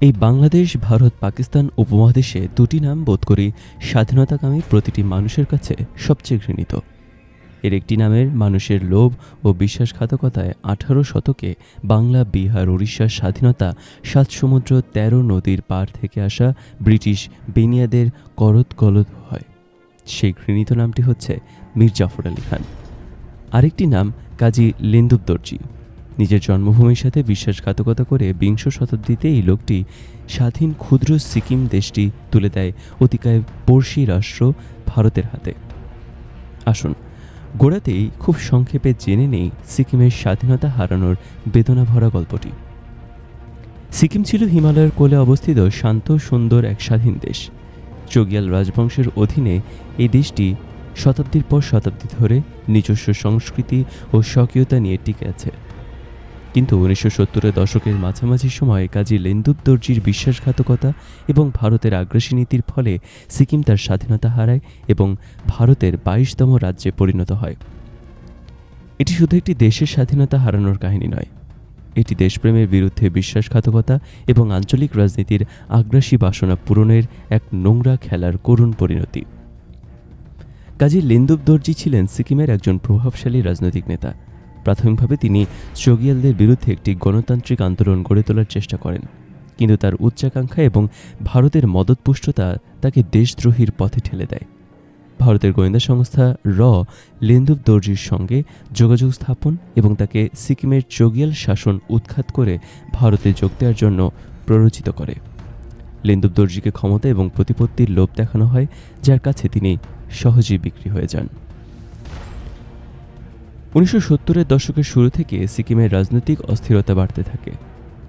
এই বাংলাদেশ, ভারত, পাকিস্তান উপমহাদেশে দুটি নাম বোধ করি স্বাধীনতাকামী প্রতিটি মানুষের কাছে সবচেয়ে ঘৃণিত। এর একটি নামের মানুষের লোভ ও বিশ্বাসঘাতকতায় আঠারো শতকে বাংলা, বিহার উড়িষ্যার স্বাধীনতা, সাত সমুদ্র, তেরো নদীর পার থেকে আসা ব্রিটিশ বেনিয়াদের করত গলদ হয়। সেই ঘৃণিত নামটি হচ্ছে মীর জাফর আলী খান। আরেকটি নাম কাজী লেন্দুব দর্জি নিজের জন্মভূমির সাথে বিশ্বাসঘাতকতা করে বিংশ শতাব্দীতে এই লোকটি স্বাধীন ক্ষুদ্র সিকিম দেশটি তুলে দেয় অতিকায় পড়শি রাষ্ট্র ভারতের হাতে। আসুন, গোড়াতেই খুব সংক্ষেপে জেনে নেই সিকিমের স্বাধীনতা হারানোর বেদনা ভরা গল্পটি। সিকিম ছিল হিমালয়ের কোলে অবস্থিত শান্ত, সুন্দর এক স্বাধীন দেশ। চোগিয়াল রাজবংশের অধীনে এই দেশটি শতাব্দীর পর শতাব্দী ধরে নিজস্ব সংস্কৃতি ও স্বকীয়তা নিয়ে টিকে আছে। কিন্তু উনিশশো সত্তরের দশকের মাঝামাঝি সময়ে কাজী লেন্দুব দর্জির বিশ্বাসঘাতকতা এবং ভারতের আগ্রাসী নীতির ফলে সিকিম তার স্বাধীনতা হারায় এবং ভারতের বাইশতম রাজ্যে পরিণত হয়। এটি শুধু একটি দেশের স্বাধীনতা হারানোর কাহিনী নয়, এটি দেশপ্রেমের বিরুদ্ধে বিশ্বাসঘাতকতা এবং আঞ্চলিক রাজনীতির আগ্রাসী বাসনা পূরণের এক নোংরা খেলার করুণ পরিণতি। কাজী লেন্দুব দর্জি ছিলেন সিকিমের একজন প্রভাবশালী রাজনৈতিক নেতা। প্রাথমিকভাবে তিনি চোগিয়ালদের বিরুদ্ধে একটি গণতান্ত্রিক আন্দোলন গড়ে তোলার চেষ্টা করেন। কিন্তু তার উচ্চাকাঙ্ক্ষা এবং ভারতের মদতপুষ্টতা তাকে দেশদ্রোহীর পথে ঠেলে দেয়। ভারতের গোয়েন্দা সংস্থা র লেন্দুব দর্জির সঙ্গে যোগাযোগ স্থাপন এবং তাকে সিকিমের চোগিয়াল শাসন উৎখাত করে ভারতে যোগ দেওয়ার জন্য প্ররোচিত করে। লেন্দুব দর্জিকে ক্ষমতা এবং প্রতিপত্তির লোভ দেখানো হয়, যার কাছে তিনি সহজেই বিক্রি হয়ে যান। উনিশশো সত্তরের দশকের শুরু থেকে সিকিমের রাজনৈতিক অস্থিরতা বাড়তে থাকে।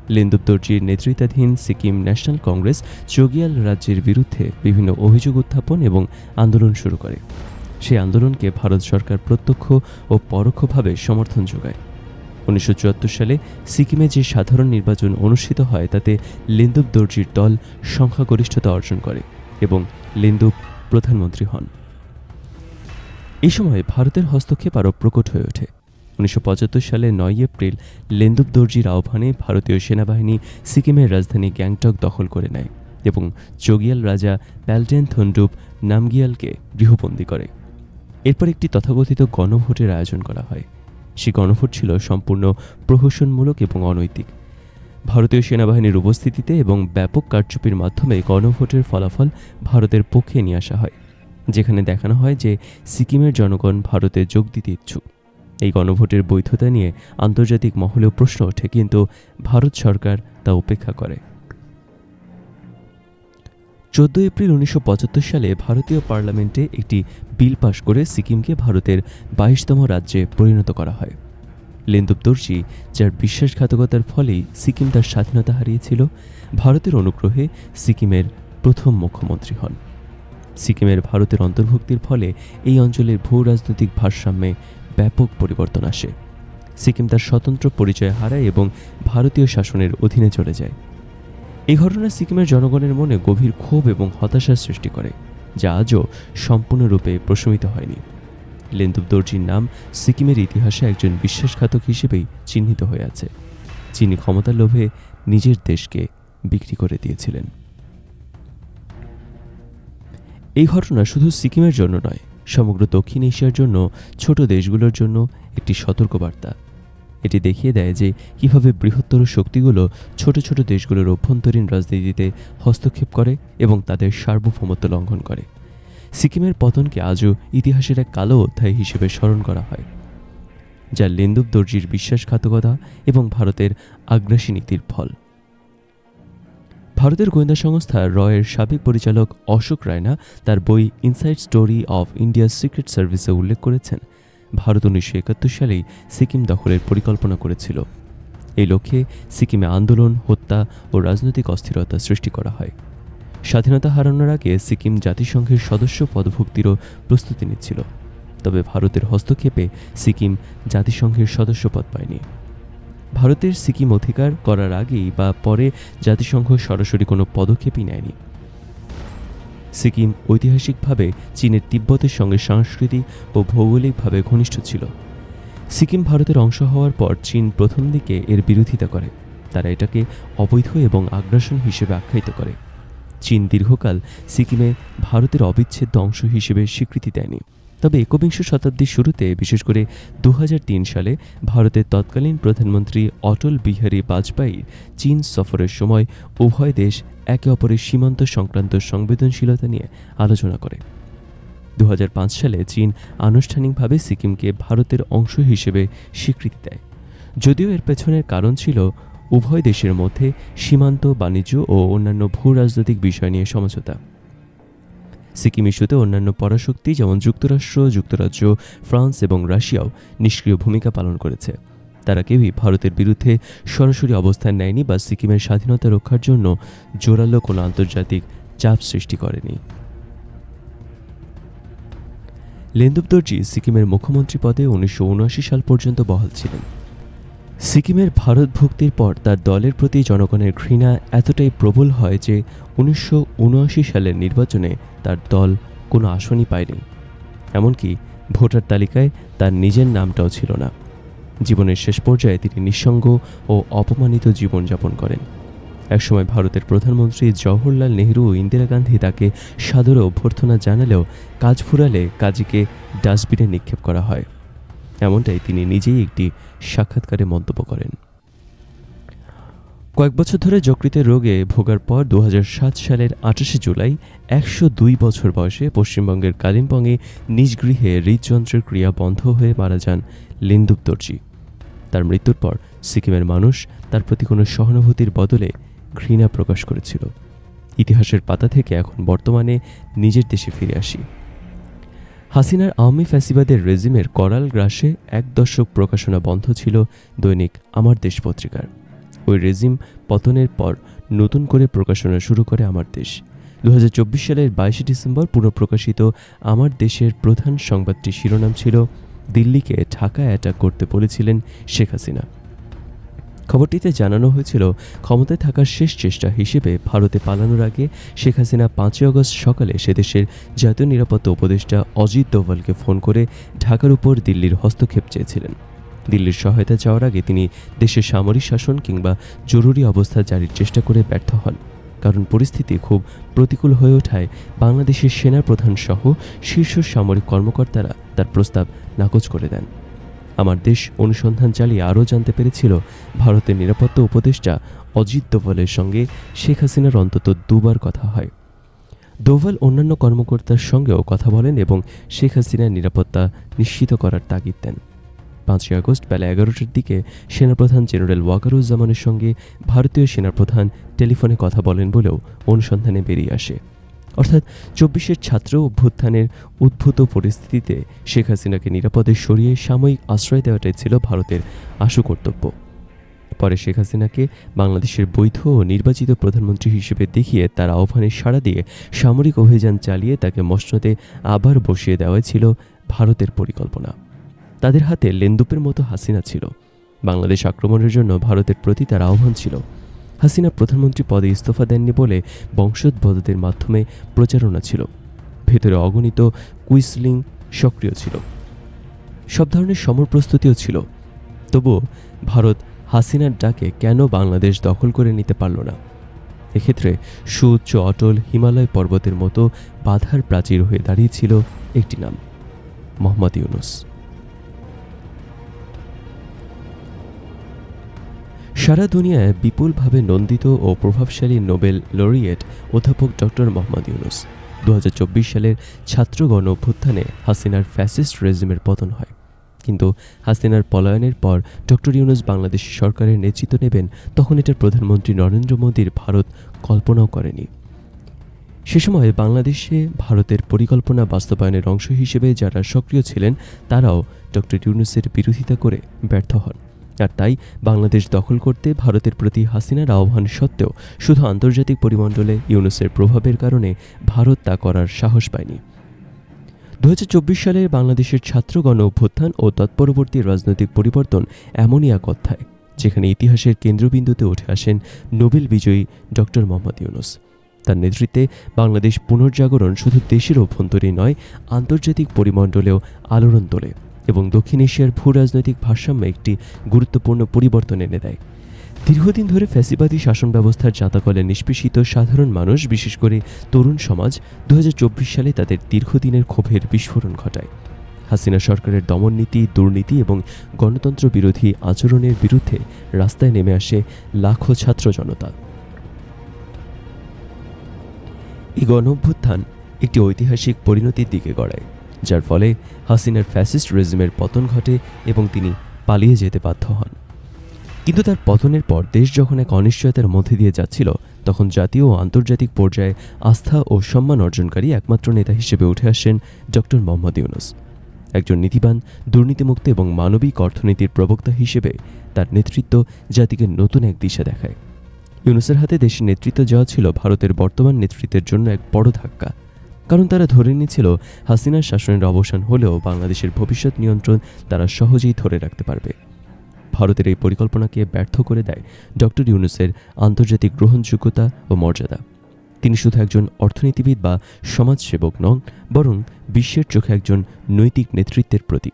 লেন্দুব দর্জির নেতৃত্বাধীন সিকিম ন্যাশনাল কংগ্রেস চোগিয়াল রাজ্যের বিরুদ্ধে বিভিন্ন অভিযোগ উত্থাপন এবং আন্দোলন শুরু করে। সেই আন্দোলনকে ভারত সরকার প্রত্যক্ষ ও পরোক্ষভাবে সমর্থন যোগায়। উনিশশো চুয়াত্তর সালে সিকিমে যে সাধারণ নির্বাচন অনুষ্ঠিত হয়, তাতে লেন্দুব দর্জির দল সংখ্যাগরিষ্ঠতা অর্জন করে এবং লেন্দুব প্রধানমন্ত্রী হন। এই সময় ভারতের হস্তক্ষেপ আরও প্রকট হয়ে ওঠে। উনিশশো পঁচাত্তর সালে নয় এপ্রিল লেন্দুব দর্জির আহ্বানে ভারতীয় সেনাবাহিনী সিকিমের রাজধানী গ্যাংটক দখল করে নেয় এবং চোগিয়াল রাজা প্যালটেন থন্ডুপ নামগিয়ালকে গৃহবন্দী করে। এরপর একটি তথাকথিত গণভোটের আয়োজন করা হয়। সেই গণভোট ছিল সম্পূর্ণ প্রহসনমূলক এবং অনৈতিক। ভারতীয় সেনাবাহিনীর উপস্থিতিতে এবং ব্যাপক কারচুপির মাধ্যমে গণভোটের ফলাফল ভারতের পক্ষে নিয়ে আসা হয়। যেখানে দেখানো হয় যে সিকিমের জনগণ ভারতে যোগ দিতে ইচ্ছুক। এই গণভোটের বৈধতা নিয়ে আন্তর্জাতিক মহলেও প্রশ্ন ওঠে, কিন্তু ভারত সরকার তা উপেক্ষা করে। চোদ্দ এপ্রিল উনিশশো পঁচাত্তর সালে ভারতীয় পার্লামেন্টে একটি বিল পাশ করে সিকিমকে ভারতের বাইশতম রাজ্যে পরিণত করা হয়। লেন্দুব দর্জি, যার বিশ্বাসঘাতকতার ফলেই সিকিম তার স্বাধীনতা হারিয়েছিল, ভারতের অনুগ্রহে সিকিমের প্রথম মুখ্যমন্ত্রী হন। সিকিমের ভারতের অন্তর্ভুক্তির ফলে এই অঞ্চলের ভূ রাজনৈতিক ভারসাম্যে ব্যাপক পরিবর্তন আসে। সিকিম তার স্বতন্ত্র পরিচয় হারায় এবং ভারতীয় শাসনের অধীনে চলে যায়। এই ঘটনা সিকিমের জনগণের মনে গভীর ক্ষোভ এবং হতাশার সৃষ্টি করে, যা আজও সম্পূর্ণরূপে প্রশমিত হয়নি। লেন্দুব দর্জির নাম সিকিমের ইতিহাসে একজন বিশ্বাসঘাতক হিসেবেই চিহ্নিত হয়ে আছে। যিনি ক্ষমতার লোভে নিজের দেশকে বিক্রি করে দিয়েছিলেন। এই ঘটনা শুধু সিকিমের জন্য নয়, সমগ্র দক্ষিণ এশিয়ার জন্য, ছোট দেশগুলোর জন্য একটি সতর্কবার্তা। এটি দেখিয়ে দেয় যে কীভাবে বৃহত্তর শক্তিগুলো ছোট ছোট দেশগুলোর অভ্যন্তরীণ রাজনীতিতে হস্তক্ষেপ করে এবং তাদের সার্বভৌমত্ব লঙ্ঘন করে। সিকিমের পতনকে আজও ইতিহাসের এক কালো অধ্যায় হিসেবে স্মরণ করা হয়, যা লেন্দুব দর্জির বিশ্বাসঘাতকতা এবং ভারতের আগ্রাসী নীতির ফল। ভারতের গোয়েন্দা সংস্থা রয়ের সাবেক পরিচালক অশোক রায়না তার বই ইনসাইড স্টোরি অফ ইন্ডিয়ার সিক্রেট সার্ভিসে উল্লেখ করেছেন। ভারত উনিশশো একাত্তর সালেই সিকিম দখলের পরিকল্পনা করেছিল। এই লক্ষ্যে সিকিমে আন্দোলন, হত্যা ও রাজনৈতিক অস্থিরতা সৃষ্টি করা হয়। স্বাধীনতা হারানোর আগে সিকিম জাতিসংঘের সদস্য পদভুক্তিরও প্রস্তুতি নিচ্ছিল। তবে ভারতের হস্তক্ষেপে সিকিম জাতিসংঘের সদস্যপদ পায়নি। ভারতের সিকিম অধিকার করার আগেই বা পরে জাতিসংঘ সরাসরি কোনো পদক্ষেপই নেয়নি। সিকিম ঐতিহাসিকভাবে চীনের তিব্বতের সঙ্গে সাংস্কৃতিক ও ভৌগোলিকভাবে ঘনিষ্ঠ ছিল। সিকিম ভারতের অংশ হওয়ার পর চীন প্রথম দিকে এর বিরোধিতা করে। তারা এটাকে অবৈধ এবং আগ্রাসন হিসেবে আখ্যায়িত করে। চীন দীর্ঘকাল সিকিমে ভারতের অবিচ্ছেদ্য অংশ হিসেবে স্বীকৃতি দেয়নি। তবে একবিংশ শতাব্দীর শুরুতে, বিশেষ করে দু হাজার তিন সালে, ভারতের তৎকালীন প্রধানমন্ত্রী অটল বিহারী বাজপেয়ীর চীন সফরের সময় উভয় দেশ একে অপরের সীমান্ত সংক্রান্ত সংবেদনশীলতা নিয়ে আলোচনা করে। দু হাজার পাঁচ সালে চীন আনুষ্ঠানিকভাবে সিকিমকে ভারতের অংশ হিসেবে স্বীকৃতি দেয়। যদিও এর পেছনের কারণ ছিল উভয় দেশের মধ্যে সীমান্ত বাণিজ্য ও অন্যান্য ভূ রাজনৈতিক বিষয় নিয়ে সমঝোতা। সিকিম ইস্যুতে অন্যান্য পরাশক্তি যেমন যুক্তরাষ্ট্র, যুক্তরাজ্য, ফ্রান্স এবং রাশিয়াও নিষ্ক্রিয় ভূমিকা পালন করেছে। তারা কেউই ভারতের বিরুদ্ধে সরাসরি অবস্থান নেয়নি বা সিকিমের স্বাধীনতা রক্ষার জন্য জোরালো কোনো আন্তর্জাতিক চাপ সৃষ্টি করেনি। লেন্দুপ দর্জি সিকিমের মুখ্যমন্ত্রী পদে উনিশশো উনআশি সাল পর্যন্ত বহাল ছিলেন। সিকিমের ভারত ভুক্তির পর তার দলের প্রতি জনগণের ঘৃণা এতটাই প্রবল হয় যে উনিশশো উনআশি সালের নির্বাচনে তার দল কোনো আসনই পায়নি। এমনকি ভোটার তালিকায় তার নিজের নামটাও ছিল না। জীবনের শেষ পর্যায়ে তিনি নিঃসঙ্গ ও অপমানিত জীবনযাপন করেন। একসময় ভারতের প্রধানমন্ত্রী জওহরলাল নেহরু ও ইন্দিরা গান্ধী তাকে সাদরে অভ্যর্থনা জানালেও কাজ ফুরালে কাজীকে ডাস্টবিনে নিক্ষেপ করা হয়। এমনটাই তিনি নিজেই একটি সাক্ষাৎকারে মন্তব্য করেন। কয়েক বছর ধরে যকৃতের রোগে ভোগার পর দু হাজার সাত সালের আঠাশে জুলাই একশো দুই বছর বয়সে পশ্চিমবঙ্গের কালিম্পংয়ে নিজ গৃহে হৃদযন্ত্রের ক্রিয়া বন্ধ হয়ে মারা যান লিন্দুপ দর্জি। তার মৃত্যুর পর সিকিমের মানুষ তার প্রতি কোনো সহানুভূতির বদলে ঘৃণা প্রকাশ করেছিল। ইতিহাসের পাতা থেকে এখন বর্তমানে নিজের দেশে ফিরে আসি। হাসিনার আওয়ামী ফ্যাসিবাদের রেজিমের করাল গ্রাসে এক দশক প্রকাশনা বন্ধ ছিল দৈনিক আমার দেশ পত্রিকার। ওই রেজিম পতনের পর নতুন করে প্রকাশনা শুরু করে আমার দেশ। দু হাজার চব্বিশ সালের বাইশে ডিসেম্বর পুনঃপ্রকাশিত আমার দেশের প্রধান সংবাদটি শিরোনাম ছিল, দিল্লিকে ঢাকা অ্যাটাক করতে বলেছিলেন শেখ হাসিনা। খবরটিতে জানানো হয়েছিল, ক্ষমতায় থাকার শেষ চেষ্টা হিসেবে ভারতে পালানোর আগে শেখ হাসিনা পাঁচই আগস্ট সকালে সে দেশের জাতীয় নিরাপত্তা উপদেষ্টা অজিত দোভালকে ফোন করে ঢাকার উপর দিল্লির হস্তক্ষেপ চেয়েছিলেন। দিল্লির সহায়তা চাওয়ার আগে তিনি দেশের সামরিক শাসন কিংবা জরুরি অবস্থা জারির চেষ্টা করে ব্যর্থ হন। কারণ পরিস্থিতি খুব প্রতিকূল হয়ে ওঠায় বাংলাদেশের সেনা প্রধান সহ শীর্ষ সামরিক কর্মকর্তারা তার প্রস্তাব নাকচ করে দেন। আমার দেশ অনুসন্ধান চালিয়ে আরও জানতে পেরেছিল ভারতের নিরাপত্তা উপদেষ্টা অজিত দোভালের সঙ্গে শেখ হাসিনার অন্তত দুবার কথা হয়। দোভাল অন্যান্য কর্মকর্তার সঙ্গেও কথা বলেন এবং শেখ হাসিনার নিরাপত্তা নিশ্চিত করার তাগিদ দেন। পাঁচই আগস্ট বেলা এগারোটার দিকে সেনাপ্রধান জেনারেল ওয়াকারুজ্জামানের সঙ্গে ভারতীয় সেনাপ্রধান টেলিফোনে কথা বলেন বলেও অনুসন্ধানে বেরিয়ে আসে। অর্থাৎ চব্বিশের ছাত্র অভ্যুত্থানের উদ্ভূত পরিস্থিতিতে শেখ হাসিনাকে নিরাপদে সরিয়ে সাময়িক আশ্রয় দেওয়াটাই ছিল ভারতের আশু কর্তব্য। পরে শেখ হাসিনাকে বাংলাদেশের বৈধ ও নির্বাচিত প্রধানমন্ত্রী হিসেবে দেখিয়ে তার আহ্বানে সাড়া দিয়ে সামরিক অভিযান চালিয়ে তাকে মসনদে আবার বসিয়ে দেওয়াই ছিল ভারতের পরিকল্পনা। তাদের হাতে লেন্দুপের মতো হাসিনা ছিল। বাংলাদেশ আক্রমণের জন্য ভারতের প্রতি তার আহ্বান ছিল হাসিনা প্রধানমন্ত্রী পদে ইস্তফা দেননি বলে বংশোদ্ভূতদের মাধ্যমে প্রচারণা ছিল। ভেতরে অগণিত কুইসলিং সক্রিয় ছিল। সব ধরনের সমর প্রস্তুতিও ছিল। তবুও ভারত হাসিনার ডাকে কেন বাংলাদেশ দখল করে নিতে পারল না? এক্ষেত্রে সুউচ্চ অটল হিমালয় পর্বতের মতো বাধার প্রাচীর হয়ে দাঁড়িয়েছিল একটি নাম, মোহাম্মদ ইউনুস। সারা দুনিয়ায় বিপুলভাবে নন্দিত ও প্রভাবশালী নোবেল লরিয়েট অধ্যাপক ডক্টর মোহাম্মদ ইউনুস। দু হাজার চব্বিশ সালের ছাত্র গণ অভ্যুত্থানে হাসিনার ফ্যাসিস্ট রেজিমের পতন হয়। কিন্তু হাসিনার পলায়নের পর ডক্টর ইউনুস বাংলাদেশ সরকারের নেতৃত্ব নেবেন, তখন এটা প্রধানমন্ত্রী নরেন্দ্র মোদীর ভারত কল্পনাও করেনি। সে সময় বাংলাদেশে ভারতের পরিকল্পনা বাস্তবায়নের অংশ হিসেবে যারা সক্রিয় ছিলেন, তারাও ডক্টর ইউনুসের বিরোধিতা করে ব্যর্থ হন। আর তাই বাংলাদেশ দখল করতে ভারতের প্রতি হাসিনার আহ্বান সত্ত্বেও শুধু আন্তর্জাতিক পরিমণ্ডলে ইউনুসের প্রভাবের কারণে ভারত তা করার সাহস পায়নি। দু হাজার চব্বিশ সালে বাংলাদেশের ছাত্র গণ অভ্যুত্থান ও তৎপরবর্তী রাজনৈতিক পরিবর্তন এমনই এক অধ্যায়, যেখানে ইতিহাসের কেন্দ্রবিন্দুতে উঠে আসেন নোবেল বিজয়ী ডক্টর মোহাম্মদ ইউনুস। তার নেতৃত্বে বাংলাদেশ পুনর্জাগরণ শুধু দেশের অভ্যন্তরেই নয়, আন্তর্জাতিক পরিমণ্ডলেও আলোড়ন তোলে। এবং দক্ষিণ এশিয়ার ভূ রাজনৈতিক ভারসাম্য একটি গুরুত্বপূর্ণ পরিবর্তন এনে দেয়। দীর্ঘদিন ধরে ফ্যাসিবাদী শাসন ব্যবস্থার জাতাকলে নিষ্পেষিত সাধারণ মানুষ, বিশেষ করে তরুণ সমাজ দু হাজার চব্বিশ সালে তাদের দীর্ঘদিনের ক্ষোভের বিস্ফোরণ ঘটায়। হাসিনা সরকারের দমননীতি, দুর্নীতি এবং গণতন্ত্র বিরোধী আচরণের বিরুদ্ধে রাস্তায় নেমে আসে লাখো ছাত্র জনতা। এই গণ অভ্যুত্থান একটি ঐতিহাসিক পরিণতির দিকে গড়ায়। যার ফলে হাসিনার ফ্যাসিস্ট রেজিমের পতন ঘটে এবং তিনি পালিয়ে যেতে বাধ্য হন। কিন্তু তার পতনের পর দেশ যখন এক অনিশ্চয়তার মধ্যে দিয়ে যাচ্ছিল, তখন জাতীয় ও আন্তর্জাতিক পর্যায়ে আস্থা ও সম্মান অর্জনকারী একমাত্র নেতা হিসেবে উঠে আসেন ডক্টর মোহাম্মদ ইউনুস। একজন নীতিবান, দুর্নীতিমুক্ত এবং মানবিক অর্থনীতির প্রবক্তা হিসেবে তার নেতৃত্ব জাতিকে নতুন এক দিশা দেখায়। ইউনুসের হাতে দেশের নেতৃত্ব যাওয়া ছিল ভারতের বর্তমান নেতৃত্বের জন্য এক বড় ধাক্কা। কারণ তারা ধরে নিয়েছিল হাসিনার শাসনের অবসান হলেও বাংলাদেশের ভবিষ্যৎ নিয়ন্ত্রণ তারা সহজেই ধরে রাখতে পারবে। ভারতের এই পরিকল্পনাকে ব্যর্থ করে দেয় ডক্টর ইউনুসের আন্তর্জাতিক গ্রহণযোগ্যতা ও মর্যাদা। তিনি শুধু একজন অর্থনীতিবিদ বা সমাজসেবক নন, বরং বিশ্বের চোখে একজন নৈতিক নেতৃত্বের প্রতীক।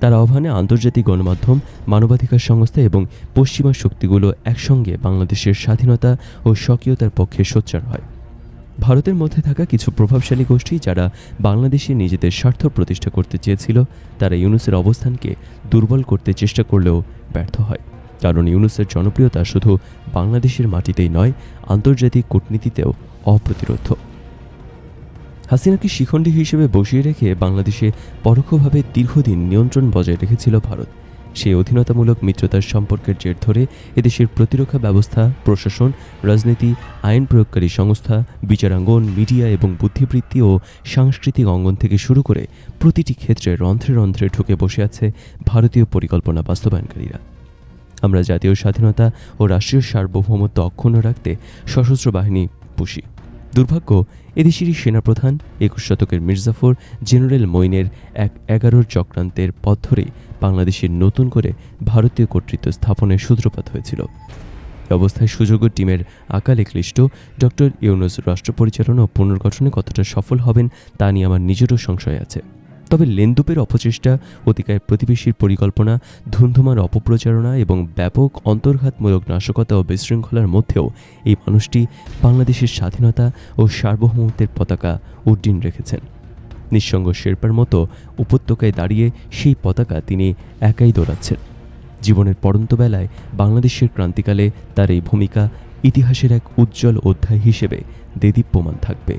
তার আহ্বানে আন্তর্জাতিক গণমাধ্যম, মানবাধিকার সংস্থা এবং পশ্চিমা শক্তিগুলো একসঙ্গে বাংলাদেশের স্বাধীনতা ও স্বকীয়তার পক্ষে সোচ্চার হয়। ভারতের মধ্যে থাকা কিছু প্রভাবশালী গোষ্ঠী যারা বাংলাদেশে নিজেদের স্বার্থ প্রতিষ্ঠা করতে চেয়েছিল, তারা ইউনুসের অবস্থানকে দুর্বল করতে চেষ্টা করলেও ব্যর্থ হয়। কারণ ইউনুসের জনপ্রিয়তা শুধু বাংলাদেশের মাটিতেই নয়, আন্তর্জাতিক কূটনীতিতেও অপ্রতিরোধ। হাসিনাকে শিখণ্ডী হিসেবে বসিয়ে রেখে বাংলাদেশে পরোক্ষভাবে দীর্ঘদিন নিয়ন্ত্রণ বজায় রেখেছিল ভারত। সেই অধীনতামূলক মিত্রতার সম্পর্কের জের ধরে এদেশের প্রতিরক্ষা ব্যবস্থা, প্রশাসন, রাজনীতি, আইন প্রয়োগকারী সংস্থা, বিচারাঙ্গন, মিডিয়া এবং বুদ্ধিবৃত্তি ও সাংস্কৃতিক অঙ্গন থেকে শুরু করে প্রতিটি ক্ষেত্রে রন্ধ্রে রন্ধ্রে ঢুকে বসে আছে ভারতীয় পরিকল্পনা বাস্তবায়নকারীরা। আমরা জাতীয় স্বাধীনতা ও রাষ্ট্রীয় সার্বভৌমত্ব অক্ষুণ্ণ রাখতে সশস্ত্র বাহিনী পুষি। দুর্ভাগ্য, এদেশেরই সেনাপ্রধান একুশ শতকের মির্জাফর জেনারেল মইনের এক এগারোর চক্রান্তের পথ ধরেই বাংলাদেশের নতুন করে ভারতীয় কর্তৃত্ব স্থাপনের সূত্রপাত হয়েছিল। অবস্থায় সুযোগ্য টিমের আকালে ক্লিষ্ট ডক্টর ইউনুস রাষ্ট্র পরিচালনা ও পুনর্গঠনে কতটা সফল হবেন তা নিয়ে আমার নিজেরও সংশয় আছে। তবে লেন্দুপের অপচেষ্টা, অতিকায় প্রতিবেশীর পরিকল্পনা, ধুন্ধুমার অপপ্রচারণা এবং ব্যাপক অন্তর্ঘাতমূলক নাশকতা ও বিশৃঙ্খলার মধ্যেও এই মানুষটি বাংলাদেশের স্বাধীনতা ও সার্বভৌমত্বের পতাকা উড্ডীন রেখেছেন। নিঃসঙ্গ শেরপার মতো উপত্যকায় দাঁড়িয়ে সেই পতাকা তিনি একাই দৌড়াচ্ছেন জীবনের পড়ন্ত বেলায় বাংলাদেশের ক্রান্তিকালে তার এই ভূমিকা ইতিহাসের এক উজ্জ্বল অধ্যায় হিসেবে দেদীপ্যমান থাকবে।